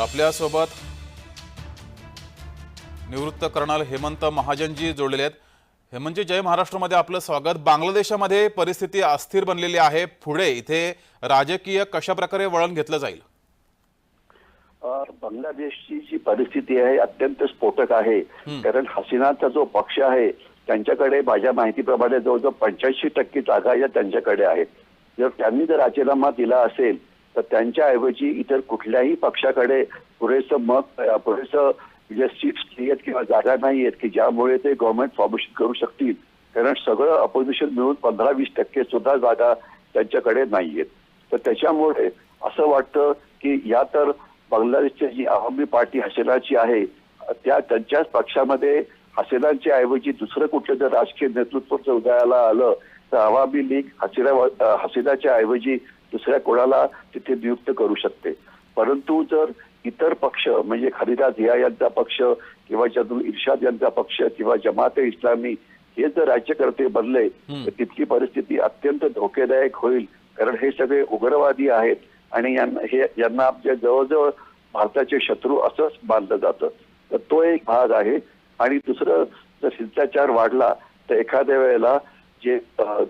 तर आपल्यासोबत निवृत्त कर्नल हेमंत महाजनजी जोडलेले आहेत. हेमंतजी जय महाराष्ट्रामध्ये आपलं स्वागत. बांगलादेशामध्ये परिस्थिती अस्थिर बनलेली आहे. पुढे इथे राजकीय कशा प्रकारे वळण घेतलं जाईल? बांगलादेशची जी परिस्थिती आहे अत्यंत स्फोटक आहे. कारण हसीनाचा जो पक्ष आहे त्यांच्याकडे माझ्या माहितीप्रमाणे जवळजवळ पंच्याऐंशी टक्के जागा या त्यांच्याकडे आहेत. जर त्यांनी जर राजीनामा दिला असेल तर त्यांच्याऐवजी इतर कुठल्याही पक्षाकडे पुरेसं मत पुरेसं म्हणजे जे सीट्स नाही आहेत किंवा जागा नाही आहेत की ज्यामुळे ते गव्हर्नमेंट फॉर्मेशन करू शकतील. कारण सगळं अपोजिशन मिळून पंधरा वीस टक्के सुद्धा जागा त्यांच्याकडे नाही आहेत. तर त्याच्यामुळे असं वाटतं की या तर बांगलादेशची जी आवामी पार्टी हसेनाची आहे त्या त्यांच्याच पक्षामध्ये हसेनांच्या ऐवजी दुसरं कुठलं जर राजकीय नेतृत्व जर उदयाला आलं तर आवामी लीग हसीना हसीनाच्या ऐवजी दुसऱ्या कोणाला तिथे नियुक्त करू शकते. परंतु जर इतर पक्ष म्हणजे खलिदा झिया यांचा पक्ष किंवा जदुल इर्शाद यांचा पक्ष किंवा जमात इस्लामी हे जर राज्यकर्ते बनले तर तिथली परिस्थिती अत्यंत धोकेदायक होईल. कारण हे सगळे उग्रवादी आहेत आणि यांना हे यांना आपल्या जवळजवळ भारताचे शत्रू असंच मानलं जातं. तर तो एक भाग आहे. आणि दुसरं जर हिंसाचार वाढला तर एखाद्या वेळेला जे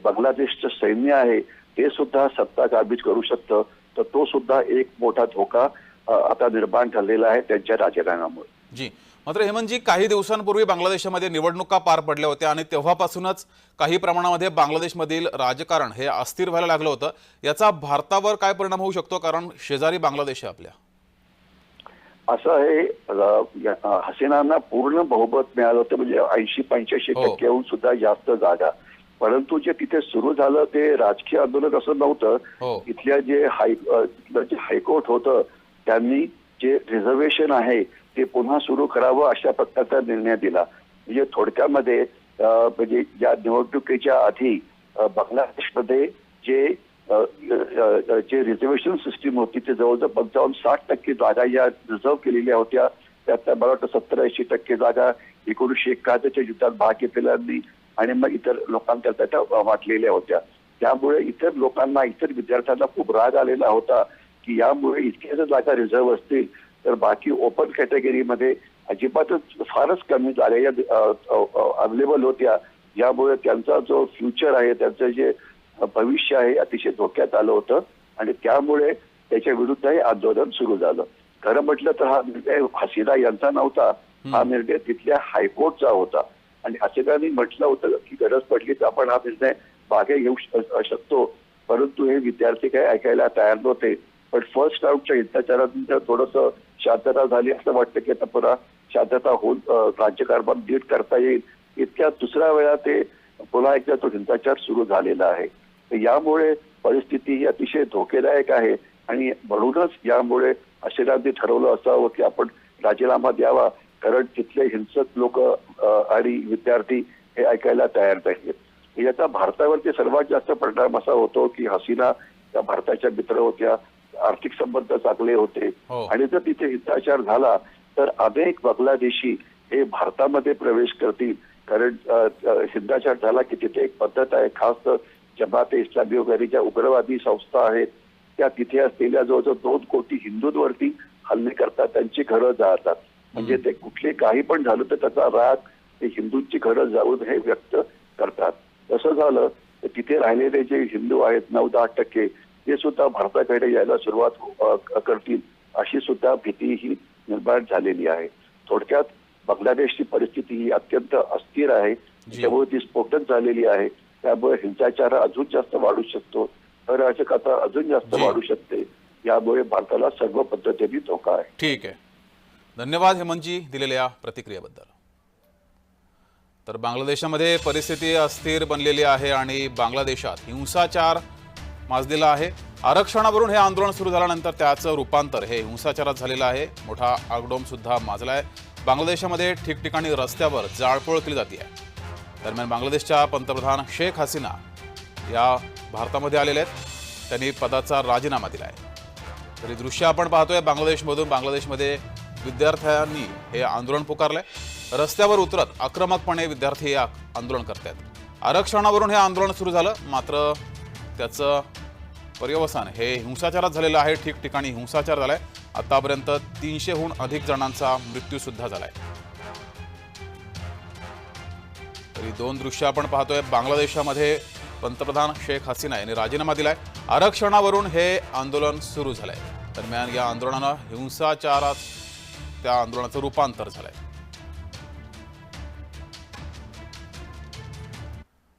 बांगलादेशचं सैन्य आहे ते सुद्धा सत्ता काबीज करू शकतं. तर तो सुद्धा एक मोठा धोका आता निर्माण झालेला आहे त्यांच्या राजकारणामुळे. जी. मात्र हेमंतजी काही दिवसांपूर्वी बांगलादेशामध्ये निवडणुका पार पडल्या होत्या आणि तेव्हापासूनच काही प्रमाणामध्ये बांगलादेशमधील राजकारण हे अस्थिर व्हायला लागलं होतं. याचा भारतावर काय परिणाम होऊ शकतो? कारण शेजारी बांगलादेश आहे आपल्या. असं अ, हसीनांना पूर्ण बहुमत मिळालं होतं म्हणजे ऐंशी पंच्याऐंशी हो. टक्क्याहून सुद्धा जास्त जागा परंतु जे तिथे सुरू झालं ते राजकीय आंदोलन असं हो. नव्हतं इथल्या जे हाय जे हायकोर्ट होतं त्यांनी जे रिझर्वेशन आहे ते पुन्हा सुरू करावं अशा प्रकारचा निर्णय दिला म्हणजे थोडक्यामध्ये म्हणजे या निवडणुकीच्या आधी बांगलादेशमध्ये जे जे रिझर्वेशन सिस्टीम होती ते जवळजवळ पंचावन्न साठ टक्के जागा या रिझर्व केलेल्या होत्या त्यातल्या मला वाटतं सत्तर ऐंशी टक्के जागा एकोणीसशे एकाहत्तरच्या युद्धात भाग घेतलेल्यांनी आणि मग इतर लोकांच्या त्या वाटलेल्या होत्या त्यामुळे इतर लोकांना इतर विद्यार्थ्यांना खूप राग आलेला होता की यामुळे इतक्या जर जागा रिझर्व असतील तर बाकी ओपन कॅटेगरीमध्ये अजिबातच फारच कमी जागा या अवेलेबल होत्या यामुळे त्यांचा जो फ्युचर आहे त्यांचं जे भविष्य आहे अतिशय धोक्यात आलं होतं. आणि त्यामुळे त्याच्या विरुद्ध हे आंदोलन सुरू झालं. खरं म्हटलं तर हा निर्णय हसीना यांचा नव्हता. हा निर्णय तिथल्या हायकोर्टचा होता. आणि हसीनांनी म्हटलं होतं की गरज पडली तर आपण हा निर्णय मागे घेऊ शकतो. परंतु हे विद्यार्थी काही ऐकायला तयार नव्हते. पण फर्स्ट राऊंडच्या हिंसाचारानंतर थोडंसं शांतता झाली असं वाटतं की आता पुन्हा शांतता होऊन राज्यकारभार नीट करता येईल. इतक्या दुसऱ्या वेळा ते पुन्हा एकदा तो हिंसाचार सुरू झालेला आहे. यामुळे परिस्थिती ही अतिशय धोकेदायक आहे. आणि म्हणूनच यामुळे अशिरांनी ठरवलं असावं की आपण राजीनामा द्यावा कारण तिथले हिंसक लोक आणि विद्यार्थी हे ऐकायला तयार नाहीत याचा भारतावरती सर्वात जास्त परिणाम असा होतो की हसीना त्या भारताच्या मित्र होत्या आर्थिक संबंध चांगले होते. हो. आणि जर तिथे हिंसाचार झाला तर अनेक बांगलादेशी हे भारतामध्ये प्रवेश करतील. कारण हिंसाचार झाला की तिथे एक पद्धत आहे खास तर जमात इस्लामी वगैरे ज्या उग्रवादी संस्था आहेत त्या तिथे असलेल्या जवळजवळ दोन कोटी हिंदूंवरती हल्ले करतात त्यांची घरं जाळतात. म्हणजे ते कुठले काही पण झालं तर त्याचा राग ते हिंदूंची घरं जाऊन हे व्यक्त करतात. तसं झालं तर तिथे राहिलेले जे हिंदू आहेत नऊ दहा टक्के ते सुद्धा भारताकडे यायला सुरुवात करतील अशी सुद्धा भीती ही निर्माण झालेली आहे. थोडक्यात बांगलादेशची परिस्थिती ही अत्यंत अस्थिर आहे. त्यामुळे ती स्फोटक झालेली आहे. त्यामुळे हिंसाचार अजून जास्त वाढू शकतो. अराजकता अजून जास्त. वाढू शकते. यामुळे भारताला सर्व पद्धतीने धोका आहे. ठीक आहे. धन्यवाद हेमंतजी दिलेल्या प्रतिक्रियेबद्दल. तर बांगलादेशामध्ये परिस्थिती अस्थिर बनलेली आहे आणि बांगलादेशात हिंसाचार माजलेला आहे. आरक्षणावरून हे आंदोलन सुरू झाल्यानंतर त्याचं रूपांतर हे हिंसाचारात झालेलं आहे. मोठा आगडोम सुद्धा माजला आहे बांगलादेशामध्ये ठिकठिकाणी रस्त्यावर जाळपोळ केली जाते. आहे दरम्यान बांगलादेशच्या पंतप्रधान शेख हसीना या भारतामध्ये आलेले आहेत. त्यांनी पदाचा राजीनामा दिला आहे तरी दृश्य आपण पाहतोय बांगलादेशमधून बांगलादेशमध्ये विद्यार्थ्यांनी हे आंदोलन पुकारलंय. रस्त्यावर उतरत आक्रमकपणे विद्यार्थी हे आंदोलन करतायत. आरक्षणावरून हे आंदोलन सुरू झालं मात्र त्याचं पर्यवसान हे हिंसाचारात झालेलं आहे. ठिकठिकाणी हिंसाचार झालाय. आतापर्यंत तीनशेहून अधिक जणांचा मृत्यूसुद्धा झालाय. तरी दोन दृश्य आपण पाहतोय. बांगलादेशामध्ये पंतप्रधान शेख हसीना यांनी राजीनामा दिलाय. आरक्षणावरून हे आंदोलन सुरू झालंय. दरम्यान या आंदोलनानं हिंसाचारात त्या आंदोलनाचं रूपांतर झालंय.